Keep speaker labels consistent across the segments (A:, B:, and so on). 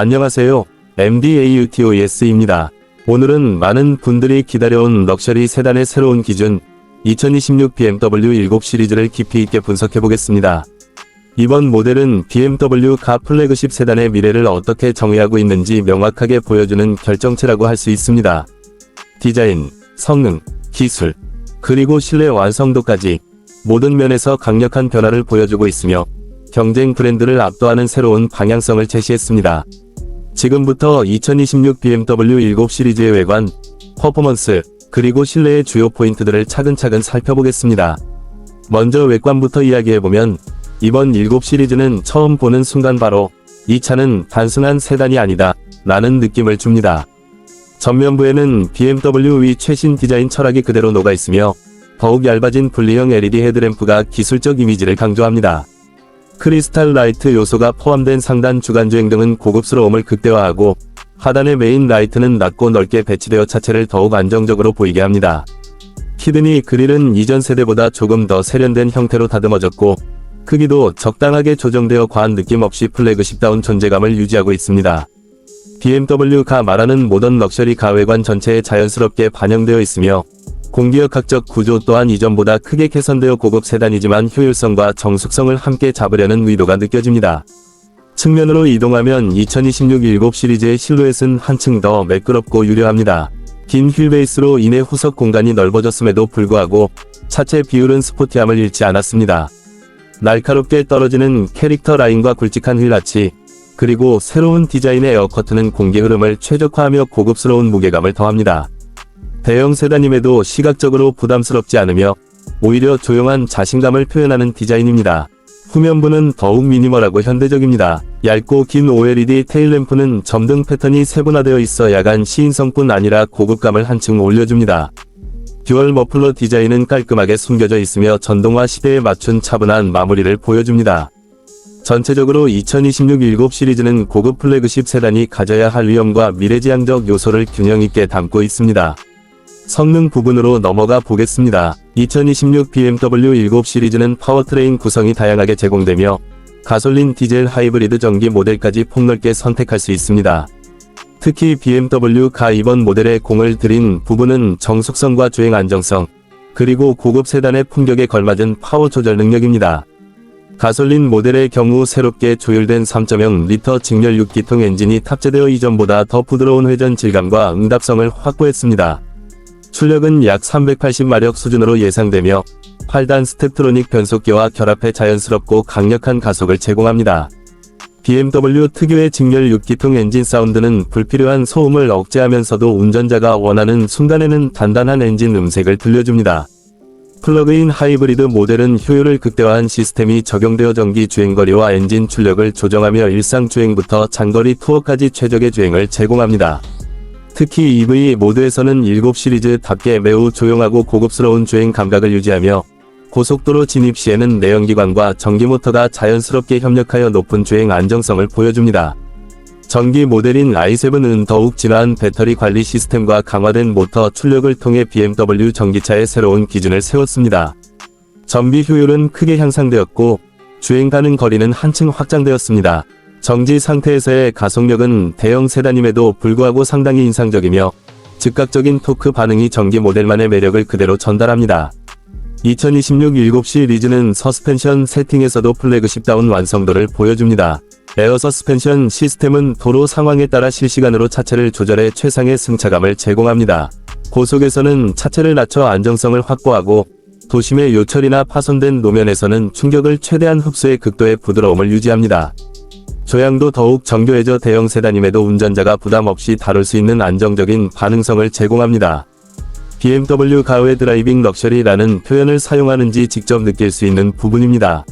A: 안녕하세요. MDAUTOS입니다. 오늘은 많은 분들이 기다려온 럭셔리 세단의 새로운 기준 2026 BMW 7 시리즈를 깊이 있게 분석해 보겠습니다. 이번 모델은 BMW 가 플래그십 세단의 미래를 어떻게 정의하고 있는지 명확하게 보여주는 결정체라고 할 수 있습니다. 디자인, 성능, 기술, 그리고 실내 완성도까지 모든 면에서 강력한 변화를 보여주고 있으며 경쟁 브랜드를 압도하는 새로운 방향성을 제시했습니다. 지금부터 2026 BMW 7 시리즈의 외관, 퍼포먼스, 그리고 실내의 주요 포인트들을 차근차근 살펴보겠습니다. 먼저 외관부터 이야기해보면 이번 7 시리즈는 처음 보는 순간 바로 이 차는 단순한 세단이 아니다 라는 느낌을 줍니다. 전면부에는 BMW의 최신 디자인 철학이 그대로 녹아있으며 더욱 얇아진 분리형 LED 헤드램프가 기술적 이미지를 강조합니다. 크리스탈 라이트 요소가 포함된 상단 주간주행 등은 고급스러움을 극대화하고 하단의 메인 라이트는 낮고 넓게 배치되어 차체를 더욱 안정적으로 보이게 합니다. 키드니 그릴은 이전 세대보다 조금 더 세련된 형태로 다듬어졌고 크기도 적당하게 조정되어 과한 느낌 없이 플래그십다운 존재감을 유지하고 있습니다. BMW가 말하는 모던 럭셔리 가외관 전체에 자연스럽게 반영되어 있으며 공기역학적 구조 또한 이전보다 크게 개선되어 고급 세단이지만 효율성과 정숙성을 함께 잡으려는 의도가 느껴집니다. 측면으로 이동하면 2026 7 시리즈의 실루엣은 한층 더 매끄럽고 유려합니다. 긴 휠베이스로 인해 후석 공간이 넓어졌음에도 불구하고 차체 비율은 스포티함을 잃지 않았습니다. 날카롭게 떨어지는 캐릭터 라인과 굵직한 휠라치, 그리고 새로운 디자인의 에어커트는 공기 흐름을 최적화하며 고급스러운 무게감을 더합니다. 대형 세단임에도 시각적으로 부담스럽지 않으며 오히려 조용한 자신감을 표현하는 디자인입니다. 후면부는 더욱 미니멀하고 현대적입니다. 얇고 긴 OLED 테일램프는 점등 패턴이 세분화되어 있어 야간 시인성뿐 아니라 고급감을 한층 올려줍니다. 듀얼 머플러 디자인은 깔끔하게 숨겨져 있으며 전동화 시대에 맞춘 차분한 마무리를 보여줍니다. 전체적으로 2026 7 시리즈는 고급 플래그십 세단이 가져야 할 위험과 미래지향적 요소를 균형 있게 담고 있습니다. 성능 부분으로 넘어가 보겠습니다. 2026 BMW 7 시리즈는 파워트레인 구성이 다양하게 제공되며 가솔린 디젤 하이브리드 전기 모델까지 폭넓게 선택할 수 있습니다. 특히 BMW가 이번 모델에 공을 들인 부분은 정숙성과 주행 안정성, 그리고 고급 세단의 품격에 걸맞은 파워 조절 능력입니다. 가솔린 모델의 경우 새롭게 조율된 3.0리터 직렬 6기통 엔진이 탑재되어 이전보다 더 부드러운 회전 질감과 응답성을 확보했습니다. 출력은 약 380마력 수준으로 예상되며 8단 스텝트로닉 변속기와 결합해 자연스럽고 강력한 가속을 제공합니다. BMW 특유의 직렬 6기통 엔진 사운드는 불필요한 소음을 억제하면서도 운전자가 원하는 순간에는 단단한 엔진 음색을 들려줍니다. 플러그인 하이브리드 모델은 효율을 극대화한 시스템이 적용되어 전기 주행거리와 엔진 출력을 조정하며 일상 주행부터 장거리 투어까지 최적의 주행을 제공합니다. 특히 EV 모드에서는 7 시리즈답게 매우 조용하고 고급스러운 주행 감각을 유지하며 고속도로 진입 시에는 내연기관과 전기 모터가 자연스럽게 협력하여 높은 주행 안정성을 보여줍니다. 전기 모델인 i7은 더욱 진화한 배터리 관리 시스템과 강화된 모터 출력을 통해 BMW 전기차의 새로운 기준을 세웠습니다. 전비 효율은 크게 향상되었고 주행 가능 거리는 한층 확장되었습니다. 정지 상태에서의 가속력은 대형 세단임에도 불구하고 상당히 인상적이며 즉각적인 토크 반응이 전기 모델만의 매력을 그대로 전달합니다. 2026 7 시 리즈는 서스펜션 세팅에서도 플래그십다운 완성도를 보여줍니다. 에어 서스펜션 시스템은 도로 상황에 따라 실시간으로 차체를 조절해 최상의 승차감을 제공합니다. 고속에서는 차체를 낮춰 안정성을 확보하고 도심의 요철이나 파손된 노면에서는 충격을 최대한 흡수해 극도의 부드러움을 유지합니다. 조향도 더욱 정교해져 대형 세단임에도 운전자가 부담 없이 다룰 수 있는 안정적인 반응성을 제공합니다. BMW 가외 드라이빙 럭셔리라는 표현을 사용하는지 직접 느낄 수 있는 부분입니다.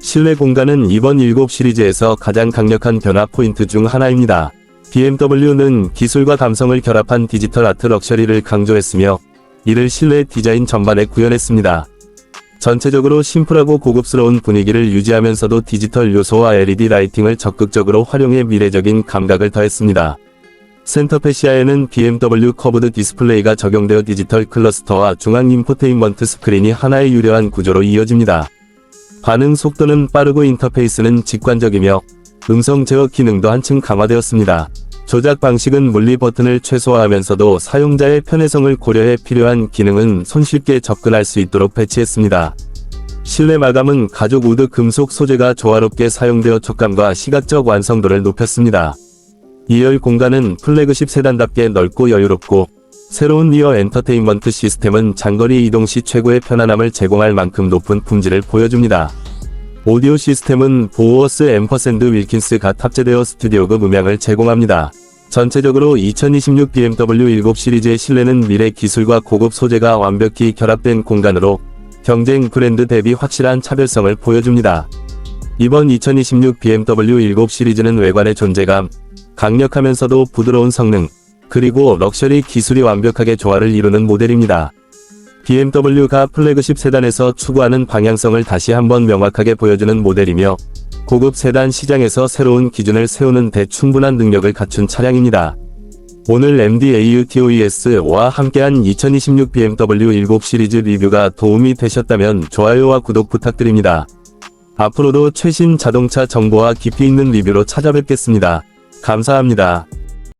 A: 실내 공간은 이번 7 시리즈에서 가장 강력한 변화 포인트 중 하나입니다. BMW는 기술과 감성을 결합한 디지털 아트 럭셔리를 강조했으며 이를 실내 디자인 전반에 구현했습니다. 전체적으로 심플하고 고급스러운 분위기를 유지하면서도 디지털 요소와 LED 라이팅을 적극적으로 활용해 미래적인 감각을 더했습니다. 센터페시아에는 BMW 커브드 디스플레이가 적용되어 디지털 클러스터와 중앙 인포테인먼트 스크린이 하나의 유려한 구조로 이어집니다. 반응 속도는 빠르고 인터페이스는 직관적이며 음성 제어 기능도 한층 강화되었습니다. 조작 방식은 물리 버튼을 최소화하면서도 사용자의 편의성을 고려해 필요한 기능은 손쉽게 접근할 수 있도록 배치했습니다. 실내 마감은 가죽 우드 금속 소재가 조화롭게 사용되어 촉감과 시각적 완성도를 높였습니다. 2열 공간은 플래그십 세단답게 넓고 여유롭고 새로운 리어 엔터테인먼트 시스템은 장거리 이동 시 최고의 편안함을 제공할 만큼 높은 품질을 보여줍니다. 오디오 시스템은 보어스 앰퍼샌드 윌킨스가 탑재되어 스튜디오급 음향을 제공합니다. 전체적으로 2026 BMW 7 시리즈의 실내는 미래 기술과 고급 소재가 완벽히 결합된 공간으로 경쟁 브랜드 대비 확실한 차별성을 보여줍니다. 이번 2026 BMW 7 시리즈는 외관의 존재감, 강력하면서도 부드러운 성능, 그리고 럭셔리 기술이 완벽하게 조화를 이루는 모델입니다. BMW가 플래그십 세단에서 추구하는 방향성을 다시 한번 명확하게 보여주는 모델이며 고급 세단 시장에서 새로운 기준을 세우는 데 충분한 능력을 갖춘 차량입니다. 오늘 MDAUTOES와 함께한 2026 BMW 7 시리즈 리뷰가 도움이 되셨다면 좋아요와 구독 부탁드립니다. 앞으로도 최신 자동차 정보와 깊이 있는 리뷰로 찾아뵙겠습니다. 감사합니다.